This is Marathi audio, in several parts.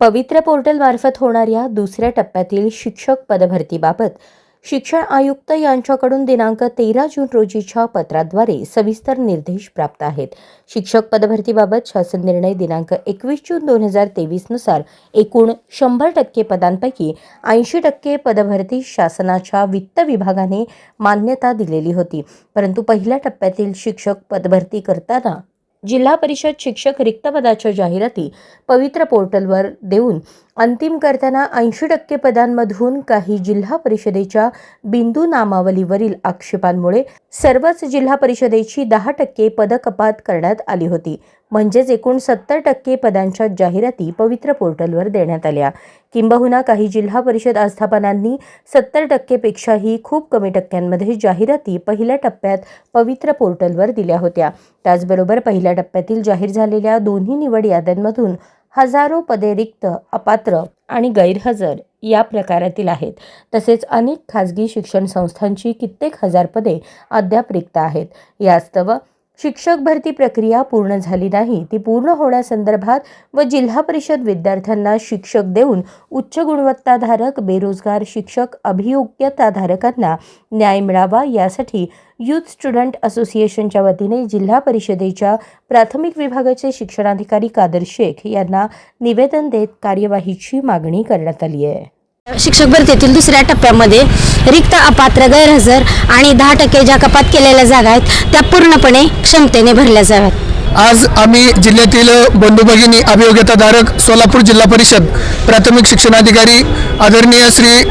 पवित्र पोर्टलमार्फत होणाऱ्या दुसऱ्या टप्प्यातील शिक्षक पदभरतीबाबत शिक्षण आयुक्त यांच्याकडून दिनांक तेरा जून रोजीच्या पत्राद्वारे सविस्तर निर्देश प्राप्त आहेत. शिक्षक पदभरतीबाबत शासन निर्णय दिनांक एकवीस जून दोन हजार तेवीसनुसार एकूण शंभर टक्के पदांपैकी ऐंशी टक्के पदभरती शासनाच्या वित्त विभागाने मान्यता दिलेली होती. परंतु पहिल्या टप्प्यातील शिक्षक पदभरती करताना जिल्हा परिषद शिक्षक रिक्त पदाच्या जाहिराती पवित्र पोर्टलवर देऊन अंतिम करताना ऐंशी टक्के पदांमधून काही जिल्हा परिषदेच्या बिंदू नामावलीवरील आक्षेपांमुळे सर्वच जिल्हा परिषदेची दहा टक्के पदकपात करण्यात आली होती. म्हणजेच एकूण सत्तर टक्के पदांच्या जाहिराती पवित्र पोर्टलवर देण्यात आल्या. किंबहुना काही जिल्हा परिषद आस्थापनांनी सत्तर टक्केपेक्षाही खूप कमी टक्क्यांमध्ये जाहिराती पहिल्या टप्प्यात पवित्र पोर्टलवर दिल्या होत्या. त्याचबरोबर पहिल्या टप्प्यातील जाहीर झालेल्या दोन्ही निवड याद्यांमधून हजारो पदे रिक्त अपात्र आणि गैरहजर या प्रकारातील आहेत. तसेच अनेक खाजगी शिक्षण संस्थांची कित्येक हजार पदे अद्याप रिक्त आहेत. यास्तव शिक्षक भरती प्रक्रिया पूर्ण झाली नाही. ती पूर्ण होण्यासंदर्भात व जिल्हा परिषद विद्यार्थ्यांना शिक्षक देऊन उच्च गुणवत्ताधारक बेरोजगार शिक्षक अभियोग्यताधारकांना न्याय मिळावा यासाठी यूथ स्टुडंट असोसिएशनच्या वतीने जिल्हा परिषदेच्या प्राथमिक विभागाचे शिक्षणाधिकारी कादर शेख यांना निवेदन देत कार्यवाहीची मागणी करण्यात आली आहे. शिक्षक भरतीतील दुसऱ्या टप्प्यामध्ये रिक्त अपात्र गैरहजर आणि दहा टक्के ज्या कपात केलेल्या जागा आहेत त्या पूर्णपणे क्षमतेने भरल्या जाव्यात. आज आम्ही जिल्ह्यातील बंधू भगिनी अभियोग्यताधारक सोलापूर जिल्हा परिषद प्राथमिक शिक्षणाधिकारी आदरणीय श्री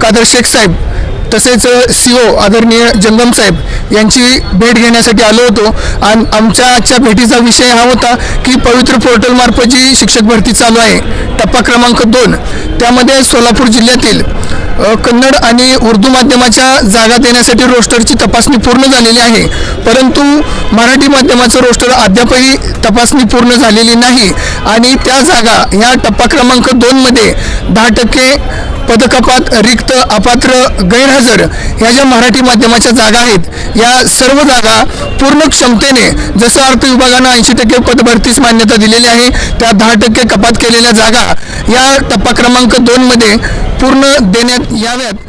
कादर शेख साहेब तसेच सी ओ आदरणीय जंगम साहेब यांची भेट घेण्यासाठी आलो होतो. आणि आमच्या आजच्या भेटीचा विषय हा होता की पवित्र पोर्टलमार्फत जी शिक्षक भरती चालू आहे टप्पा क्रमांक दोन त्यामध्ये सोलापूर जिल्ह्यातील कन्नड आणि उर्दू माध्यमाच्या जागा देण्यासाठी रोस्टरची तपासणी पूर्ण झालेली आहे. परंतु मराठी माध्यमाचं रोस्टर अद्यापही तपासणी पूर्ण झालेली नाही. आणि त्या जागा ह्या टप्पा क्रमांक दोनमध्ये दहा टक्के पदकपात रिक्त अपात्र गैरहजर ह्या ज्या मराठी माध्यमाच्या जागा आहेत या सर्व जागा पूर्ण क्षमतेने जसं अर्थ विभागानं ऐंशी टक्के पदभरतीस मान्यता दिलेली आहे त्या दहा टक्के कपात केलेल्या जागा या टप्पा क्रमांक दोनमध्ये पूर्ण देण्यात याव्यात.